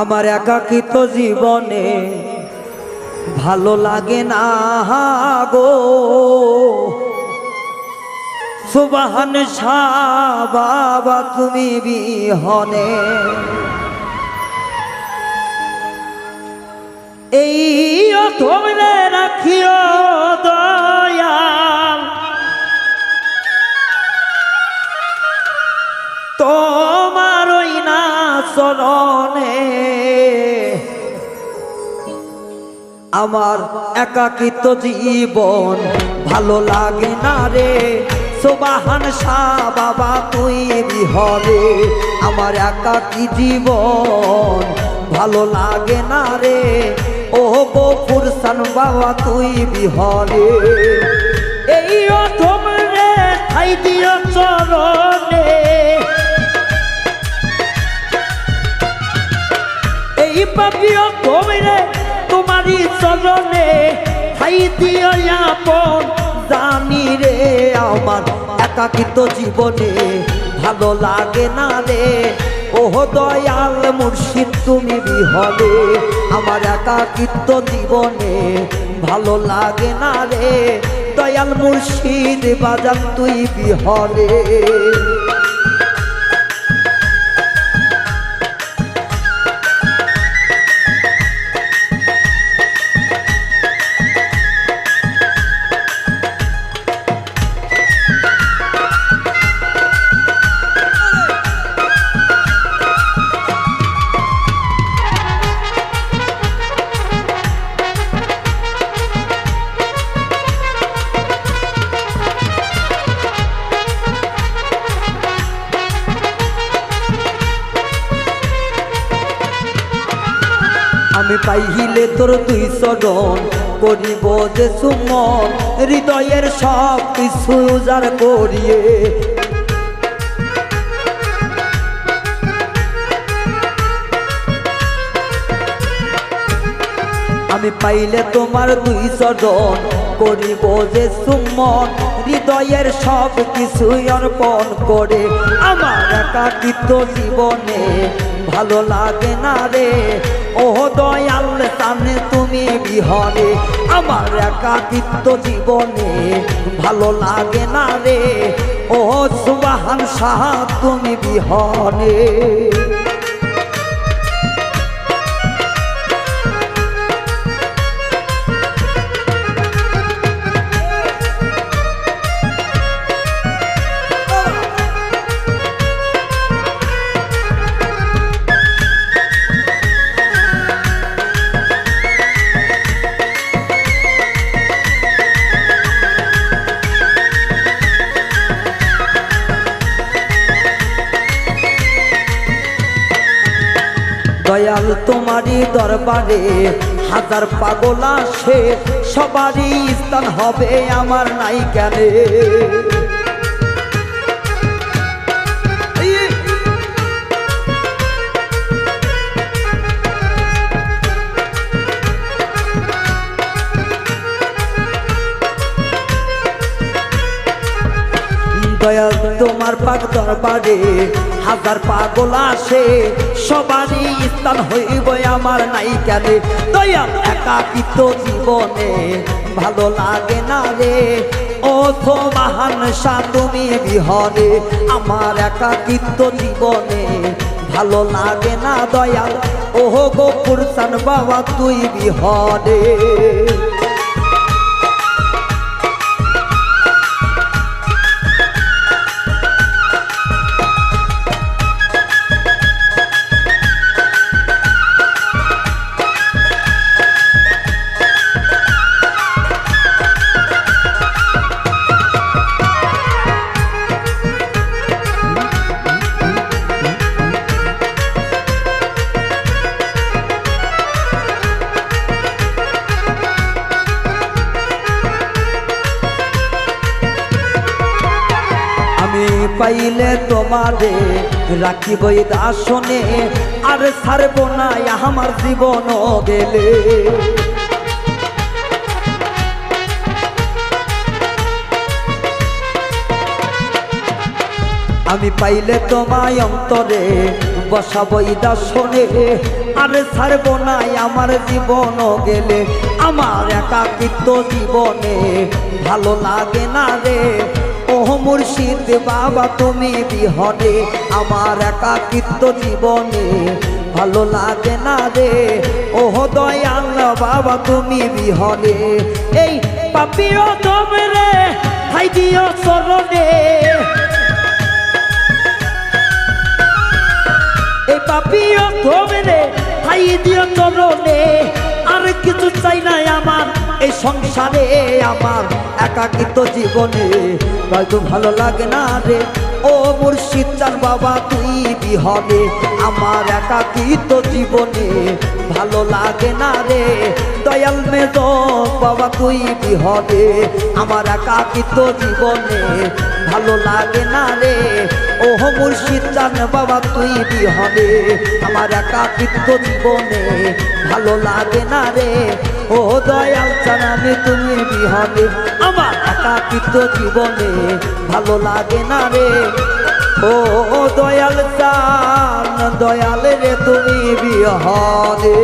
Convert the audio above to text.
আমার একাকিত জীবনে ভালো লাগে না গো। সুবাহান শাহ বাবা তুমি বিহনে। এই ধরে রাখিও দয়াল চরণে। আমার একাকিত জীবন ভালো লাগে না রে। সোবাহান শাহ বাবা, তুই বিহরে। আমার একাকি জীবন ভালো লাগে না রে। ও গো ফুরসান বাবা, তুই বিহরে। এই অথম রে ঠাই দিও চরণে। এই পাপিও তোমরে তোমারই চরণে ঠাই দিও আপন রে আমার একাকিত জীবনে ভালো লাগে না রে। ওহ, দয়াল মুর্শিদ, তুমি বিহলে আমার একাকিত্ব জীবনে ভালো লাগে না রে। দয়াল মুর্শিদ, বাজান তুই বিহলে। আমি পাইলে তোর দুই চরণ করিব যে সুমন। হৃদয়ের সব কিছু উজাড় করিয়ে। আমি পাইলে তোমার দুই চরণ করিব যে সুমন। হৃদয়ের সব কিছু অর্পণ করে আমার একাকিত্ব জীবনে। ভালো লাগে না রে ও দয়াল তানে তুমি বিহরে আমার একাকিত্ব জীবনে ভালো লাগে না রে। ও সুবাহান সাহা তুমি বিহনে দয়াল তোমারই দরবারে হাজার পাগলা সে সবারই স্থান হবে আমার নাই জ্ঞানে তোমার পাক দরবারে, হাজার পাগল আসে, সবারই স্থান হইব আমার নাই কেন দয়াল একাকিত জীবনে, ভালো লাগে না রে। তো মহান সা তুমি বিহরে আমার একাকিত্ব জীবনে, ভালো লাগে না দয়াল। ওহ গোপুর সান বাবা, তুই বিহরে। পাইলে তোমারে রাখিব আসনে আর ছাড়ব না আমার জীবন গেলে। আমি পাইলে তোমায় অন্তরে বসাবই দাসনে, আরে ছাড়ব নাই আমার জীবন গেলে। আমার একাকিত্ব জীবনে ভালো লাগে না রে ও মুর্শিদ বাবা, তুমি বিহনে আমার একাকিত্ব জীবনে ভালো লাগে না রে। ও দয়াল বাবা, তুমি বিহনে এই পাপিও তুমি রে, হাই দিও চরণে। এই পাপিও তুমি রে, হাই দিও চরণে। আর কিছু চাই নাই আমার এই সংসারে আমার একাকিত জীবনে হয়তো ভালো লাগে না রে। ও মুর্শিদ চান বাবা তুই বিহনে আমার একাকিত জীবনে, ভালো লাগে না রে। দয়াল মেজ বাবা তুই বিহনে আমার একাকিত জীবনে, ভালো লাগে না রে। ও মুর্শিদ চান বাবা তুই বিহনে আমার একাকিত্ব জীবনে, ভালো লাগে না রে। ও দয়াল চান আমি তুমি বিহনে আমার একাকিত্ব জীবনে ভালো লাগে না রে। ও দয়াল চান, দয়াল রে তুমি বিহনে